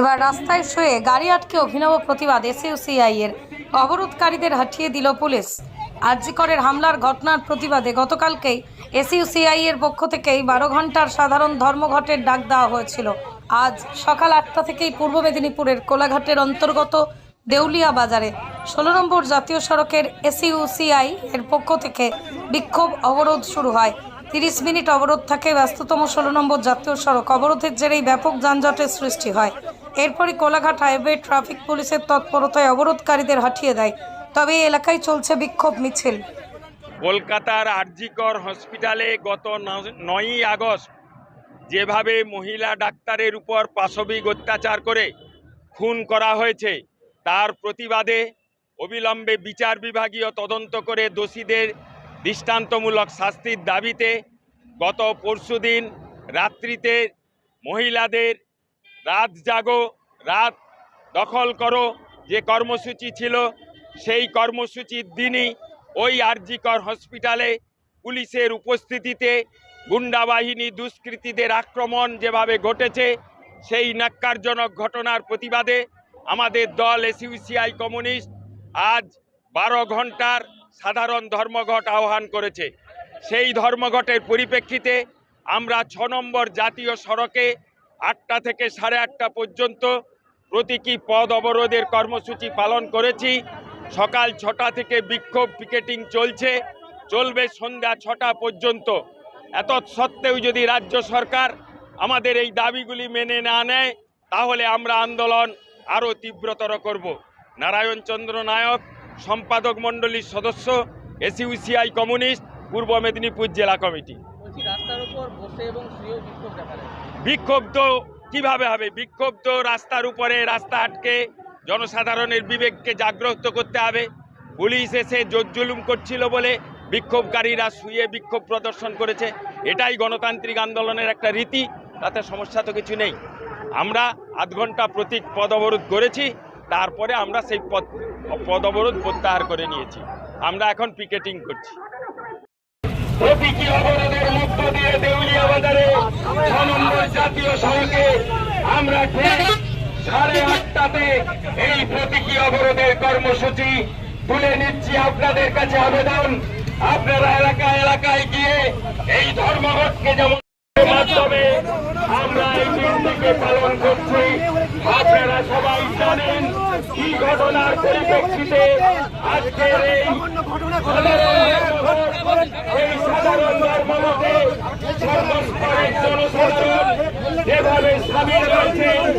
এবার রাস্তায় শুয়ে গাড়ি আটকে অভিনব প্রতিবাদ এসইউসিআই এর। অবরোধকারীদের হাঁটিয়ে দিল পুলিশ। আরজিকরের হামলার ঘটনার প্রতিবাদে গতকালকেই এসইউসিআই এর পক্ষ থেকেই বারো ঘণ্টার সাধারণ ধর্মঘটের ডাক দেওয়া হয়েছিল। আজ সকাল আটটা থেকেই পূর্ব মেদিনীপুরের কোলাঘাটের অন্তর্গত দেউলিয়া বাজারে ষোলো নম্বর জাতীয় সড়কের এসইউসিআই এর পক্ষ থেকে বিক্ষোভ অবরোধ শুরু হয়। তিরিশ মিনিট অবরোধ থাকে, ব্যস্ততম ষোলো নম্বর জাতীয় সড়ক। অবরোধের জেরেই ব্যাপক যানজটের সৃষ্টি হয়। এরপরই কোলাঘাট হাইওয়ে ট্রাফিক পুলিশের তৎপরতায় অবরোধকারীদের হাঁটিয়ে দেয়। তবে এই এলাকায় চলছে বিক্ষোভ মিছিল। কলকাতার আরজিকর হসপিটালে গত নয়ই আগস্ট যেভাবে মহিলা ডাক্তারের উপর পাশবিক অত্যাচার করে খুন করা হয়েছে, তার প্রতিবাদে অবিলম্বে বিচার বিভাগীয় তদন্ত করে দোষীদের দৃষ্টান্তমূলক শাস্তির দাবিতে গত পরশুদিন রাত্রিতে মহিলাদের রাত জাগো, রাত দখল করো, যে কর্মসূচি ছিল সেই কর্মসূচির দিনই ওই আরজিকর হসপিটালে পুলিশের উপস্থিতিতে গুন্ডা বাহিনী দুষ্কৃতীদের আক্রমণ যেভাবে ঘটেছে, সেই ন্যাক্কারজনক ঘটনার প্রতিবাদে আমাদের দল এসইউসিআই কমিউনিস্ট আজ বারো ঘণ্টার সাধারণ ধর্মঘট আহ্বান করেছে। সেই ধর্মঘটের পরিপ্রেক্ষিতে আমরা ছ নম্বর জাতীয় সড়কে আটটা থেকে সাড়ে আটটা পর্যন্ত প্রতীকী পদ অবরোধের কর্মসূচি পালন করেছি। সকাল ছটা থেকে বিক্ষোভ পিকেটিং চলছে। চলবে সন্ধ্যা ছটা পর্যন্ত। এত সত্ত্বেও যদি রাজ্য সরকার আমাদের এই দাবিগুলি মেনে না নেয়, তাহলে আমরা আন্দোলন আরও তীব্রতর করব। নারায়ণ চন্দ্র নায়ক, সম্পাদক মণ্ডলীর সদস্য, এসইউসিআই কমিউনিস্ট, পূর্ব মেদিনীপুর জেলা কমিটি। রাস্তার উপর বসে এবং বিক্ষোভ দেখা তো কীভাবে হবে? বিক্ষোভ তো রাস্তার উপরে রাস্তা আটকে জনসাধারণের বিবেককে জাগ্রত করতে হবে। পুলিশ এসে জোর জুলুম করছিল বলে বিক্ষোভকারীরা শুয়ে বিক্ষোভ প্রদর্শন করেছে। এটাই গণতান্ত্রিক আন্দোলনের একটা রীতি, তাতে সমস্যা তো কিছু নেই। আমরা আধ ঘণ্টা প্রতীক পদ অবরোধ করেছি, তারপরে আমরা সেই পদ পদ অবরোধ প্রত্যাহার করে নিয়েছি। আমরা এখন পিকেটিং করছি। প্রতীকী অবরোধের মধ্য দিয়ে দেউলিয়া বাজারে ছ নম্বর জাতীয় সড়কে আমরা ঠিক সাড়ে আটটাতে এই প্রতীকী অবরোধের কর্মসূচি তুলে নিচ্ছি আপনাদের কাছে আবেদন। আপনারা এলাকা এলাকায় গিয়ে এই ধর্মঘটকে যেমন মাধ্যমে আমরা এই দিনটিকে পালন করছি, আপনারা সবাই জানেন কি ঘটনার পরিপ্রেক্ষিতে আজকের এই সাধারণ ধর্মমতে সর্বস্তরের জনসাধারণ যেভাবে সামিল হয়েছে